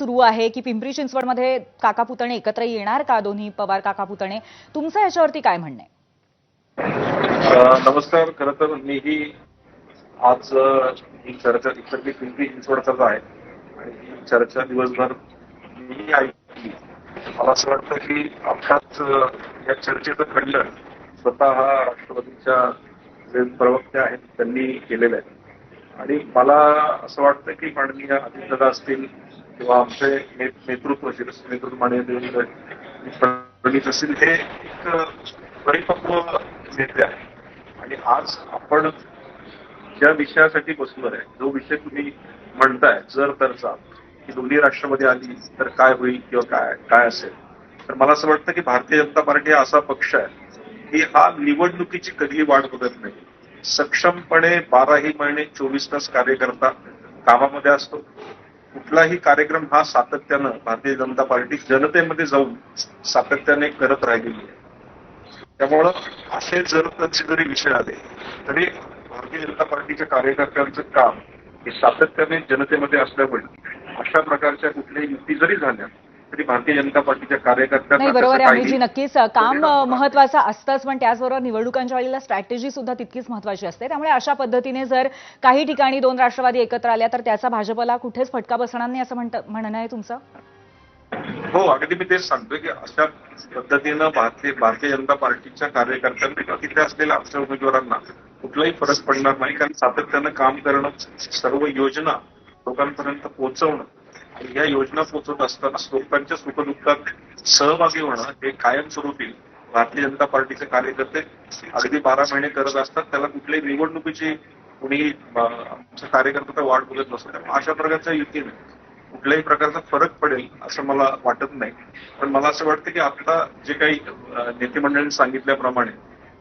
सुरू आहे की पिंपरी चिंचवडमध्ये काका पुतणे एकत्र येणार का? दोन्ही पवार काका पुतणे. तुमचं याच्यावरती काय म्हणणं आहे? नमस्कार. खरं तर मीही आज ही चर्चा इतर पिंपरी चिंचवडचाच आहे. आणि ही चर्चा दिवसभर मी ऐकली. मला असं वाटतं की आताच या चर्चेचं खंडन स्वतः राष्ट्रपतीच्या जे प्रवक्ते आहेत त्यांनी केलेलं आहे. आणि मला असं वाटतं की माननीय अजितदादा असतील किंवा आमचे नेतृत्व शिरस्थ नेतृत्व माने देवेंद्र फडणवीस असतील हे एक परिपक्व नेते आहे आणि आज आपण ज्या विषयासाठी बसलो आहे जो विषय तुम्ही म्हणताय जर तरचा की दोन्ही राष्ट्रमध्ये आली तर काय होईल किंवा काय काय असेल? तर मला असं वाटतं की भारतीय जनता पार्टी हा असा पक्ष आहे की हा निवडणुकीची कधीही वाट बघत नाही. सक्षमपणे बाराही महिने चोवीस तास कार्यकर्ता कामामध्ये असतो. कुठलाही कार्यक्रम हा सातत्यानं भारतीय जनता पार्टी जनतेमध्ये जाऊन सातत्याने करत राहिलेली आहे. त्यामुळं असे जर त्याचे जरी विषय आले तरी भारतीय जनता पार्टीच्या कार्यकर्त्यांचं काम हे सातत्याने जनतेमध्ये असल्यामुळे अशा प्रकारच्या कुठल्याही युती जरी झाल्या तरी भारतीय जनता पार्टीच्या कार्यकर्त्यांना नाही बरोबर आहे अमितजी नक्कीच काम महत्वाचं असतंच पण त्याचबरोबर निवडणुकांच्या वेळेला स्ट्रॅटेजी सुद्धा तितकीच महत्वाची असते. त्यामुळे अशा पद्धतीने जर काही ठिकाणी दोन राष्ट्रवादी एकत्र आल्या तर त्याचा भाजपला कुठेच फटका बसणार नाही असं म्हणत म्हणणं आहे तुमचं? हो अगदी मी तेच सांगतोय की अशा पद्धतीनं भारतीय भारतीय जनता पार्टीच्या कार्यकर्त्यांना तिथे असलेल्या आमच्या उमेदवारांना कुठलाही फरक पडणार नाही. कारण सातत्यानं काम करणं सर्व योजना लोकांपर्यंत पोहोचवणं या योजना पोहोचवत असताना लोकांच्या सुखदुःखात सहभागी होणं हे कायमस्वरूपी भारतीय जनता पार्टीचे कार्यकर्ते अगदी बारा महिने करत असतात. त्याला कुठल्याही निवडणुकीची कुणी कार्यकर्ता वाट बघत नसतो त्यामुळे अशा प्रकारच्या युतीने कुठल्याही प्रकारचा फरक पडेल असं मला वाटत नाही. पण मला असं वाटतं की आता जे काही नेते मंडळींनी सांगितल्याप्रमाणे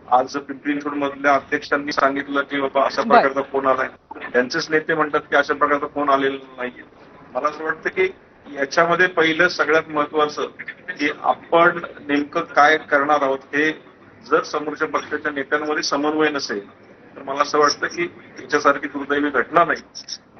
आज पिंपरी मधल्या अध्यक्षांनी सांगितलं की बाबा अशा. प्रकारचा फोन आलाय. त्यांचेच नेते म्हणतात की अशा प्रकारचा फोन आलेला नाहीये. मला असं वाटतं की याच्यामध्ये पहिलं सगळ्यात महत्वाचं की आपण नेमकं काय करणार आहोत हे जर समोरच्या पक्षाच्या नेत्यांमध्ये समन्वय नसेल तर मला असं वाटतं की याच्यासारखी दुर्दैवी घटना नाही.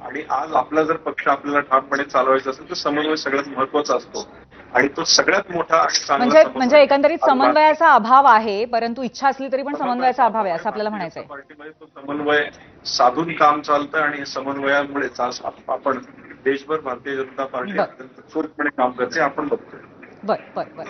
आणि आज आपला जर पक्ष आपल्याला ठामपणे चालवायचा असेल तर समन्वय सगळ्यात महत्त्वाचा असतो. आणि तो सगळ्यात मोठा म्हणजे. म्हणजे एकंदरीत समन्वयाचा अभाव आहे परंतु इच्छा असली तरी पण समन्वयाचा अभाव आहे असं आपल्याला म्हणायचंय. पार्टीमध्ये तो समन्वय साधून काम चालतं आणि समन्वयामुळेच आज आप- आपण देशभर भारतीय जनता पार्टी चोरपणे काम करते आपण बघतोय. बर बर बर.